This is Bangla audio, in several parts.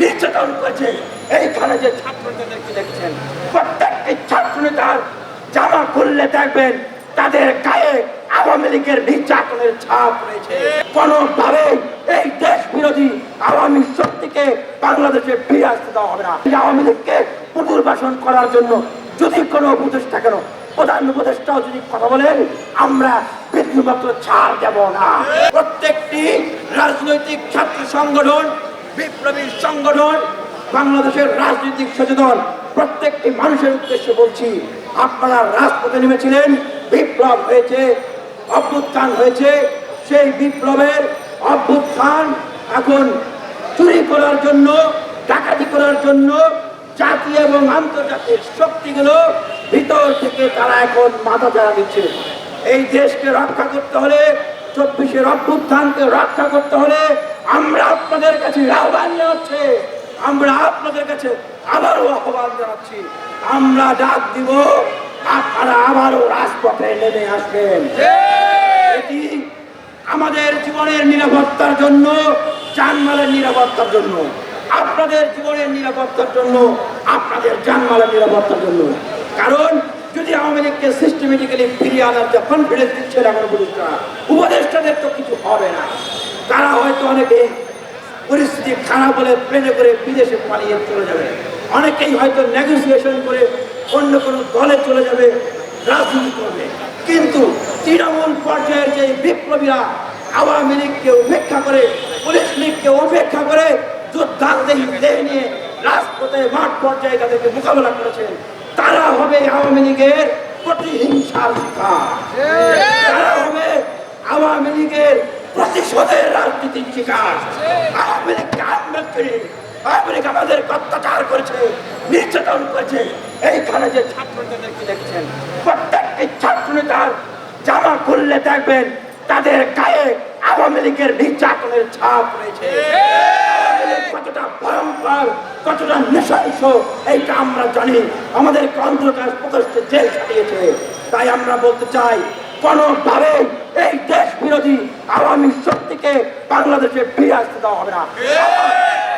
নির্যাতন করেছে। এইখানে যে ছাত্র নেতাদেরকে দেখছেন? প্রত্যেকটি ছাত্র জামা খুললে দেখবেন তাদের গায়ে আওয়ামী লীগের নির্যাতনের ছাপ রয়েছে। কোনোভাবে এই দেশ বিরোধী আওয়ামী শক্তিকে বাংলাদেশে ফিরে আসতে দেওয়া হবে না। আওয়ামী লীগকে পুনর্বাসন করার জন্য যদি কোনো উপদেষ্টা কেন, প্রধান উপদেষ্টাও যদি কথা বলেন, আমরা বিন্দুমাত্র ছাড় দেব না। প্রত্যেকটি রাজনৈতিক ছাত্র সংগঠন বিপ্লবী সংগঠন, বাংলাদেশের রাজনৈতিক সচেতন প্রত্যেকটি মানুষের উদ্দেশ্যে বলছি, আপনারা রাজপথে নেমেছিলেন, বিপ্লব হয়েছে, অভ্যুত্থান হয়েছে, সেই বিপ্লবের অভ্যুত্থান এখন চুরি করার জন্য, ডাকাতি করার জন্য জাতীয় এবং আন্তর্জাতিক শক্তিগুলো ভিতর থেকে তারা এখন মাথা চারা দিচ্ছে। এই দেশকে রক্ষা করতে হলে চব্বিশের অভ্যুত্থানকে রক্ষা করতে হলে আমরা আপনাদের কাছে আহ্বান জানাচ্ছি। আমরা আপনাদের কাছে আবারও আহ্বান জানাচ্ছি। আমরা ডাক দিব আপনারা আবারও রাজপথে নেমে আসবেন। এটি আমাদের জীবনের নিরাপত্তার জন্য জানমালের নিরাপত্তার জন্য। আপনাদের জীবনের নিরাপত্তার জন্য আপনাদের জানমালের নিরাপত্তার জন্য। কারণ যদি আওয়ামী লীগকে সিস্টেমেটিক্যালি ফিরিয়ে আনার যে কনফিডেন্স দিচ্ছে এখন উপদেষ্টা উপদেষ্টাদের তো কিছু হবে না। তারা হয়তো অনেকে পরিস্থিতি খারাপ হলে প্লেনে করে বিদেশে পালিয়ে চলে যাবে। অনেকেই হয়তো নেগোসিয়েশন করে অন্য কোনো দলে চলে যাবে, রাজনীতি করবে। কিন্তু তৃণমূল পর্যায়ের যে বিপ্লবীরা আওয়ামী লীগকে উপেক্ষা করে, পুলিশ লীগকে উপেক্ষা করে যোদ্ধাদের দেহ নিয়ে রাজপথে মাঠ পর্যায়ে তাদেরকে মোকাবেলা করেছেন। তারা হবে আওয়ামী লীগের প্রতিহিংসার শিকার। তারা হবে আওয়ামী লীগের প্রতিশোধের রাজনীতির শিকার। আওয়ামী লীগকে আহ্বান করি আওয়ামী লীগ আমাদের অত্যাচার করেছে, নির্যাতন করেছে। এইখানে যে ছাত্র নেতাদেরকে দেখছেন, প্রত্যেকটি ছাত্র নেতার জামা খুললে দেখবেন তাদের গায়ে আওয়ামী লীগের নির্যাতনের ছাপ রয়েছে। কতটা ভয়ঙ্কর, কতটা নৃশংস এইটা আমরা জানি। আমাদের অন্ধকার প্রকোষ্ঠে জেল খাটিয়েছে। তাই আমরা বলতে চাই, কোনোভাবে এই দেশ বিরোধী আওয়ামী শক্তিকে বাংলাদেশে ফিরে আসতে দেওয়া হবে না।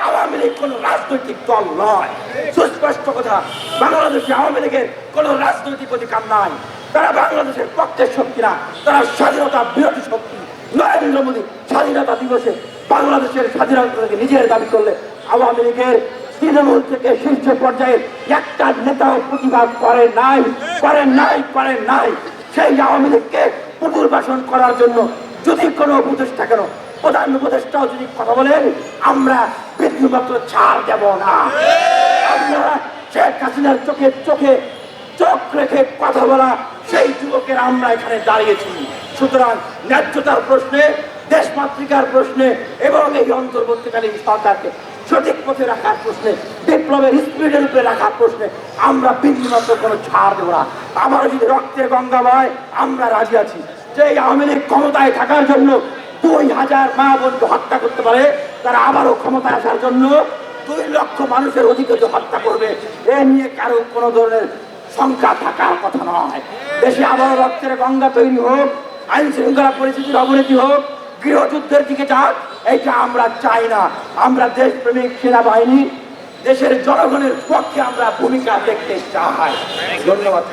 আওয়ামী লীগ কোন রাজনৈতিক দল নয়। সুস্পষ্ট কথা, বাংলাদেশে আওয়ামী লীগের কোন রাজনৈতিক অধিকার নাই। তারা বাংলাদেশের পক্ষের শক্তি না। তারা স্বাধীনতা বিরোধী শক্তি। নরেন্দ্র মোদী স্বাধীনতা দিবসে বাংলাদেশের স্বাধীনতা থেকে নিজের দাবি করলে আওয়ামী লীগের তৃণমূল থেকে শীর্ষ পর্যায়ে একটা নেতাও প্রতিবাদ করে নাই করে নাই করে নাই। সেই আওয়ামী লীগকে পুনর্বাসন করার জন্য যদি কোনো উপদেষ্টা কেন, প্রধান উপদেষ্টাও যদি কথা বলেন, আমরা বিন্দুমাত্র ছাড় দেব না। শেখ হাসিনার চোখে চোখে চোখ রেখে কথা বলা সেই যুবকের আমরা এখানে দাঁড়িয়েছি। সুতরাং ন্যায্যতার প্রশ্নে দেশমাতৃকার প্রশ্নে এবং এই অন্তর্বর্তীকালীন সরকারকে সঠিক পথে রাখার প্রশ্নে, বিপ্লবের স্পিডের উপরে রাখার প্রশ্নে আমরা বিন্দুমাত্র কোনো ছাড় দেবো না। আমারও যদি রক্তের গঙ্গা বয়, আমরা রাজি আছি। যে এই আওয়ামী লীগ ক্ষমতায় থাকার জন্য দুই হাজার মা বোনকে হত্যা করতে পারে, তারা আবারও ক্ষমতায় আসার জন্য দুই লক্ষ মানুষের অধিকত হত্যা করবে। এ নিয়ে কারও কোনো ধরনের সংখ্যা থাকার কথা নয়। দেশে আবারও রক্তের গঙ্গা তৈরি হোক আইন শৃঙ্খলা পরিস্থিতির অবনতি হোক গৃহযুদ্ধের দিকে যাক, এইটা আমরা চাই না। আমরা দেশপ্রেমিক সেনাবাহিনী, দেশের জনগণের পক্ষে আমরা ভূমিকা দেখতে চাই। ধন্যবাদ।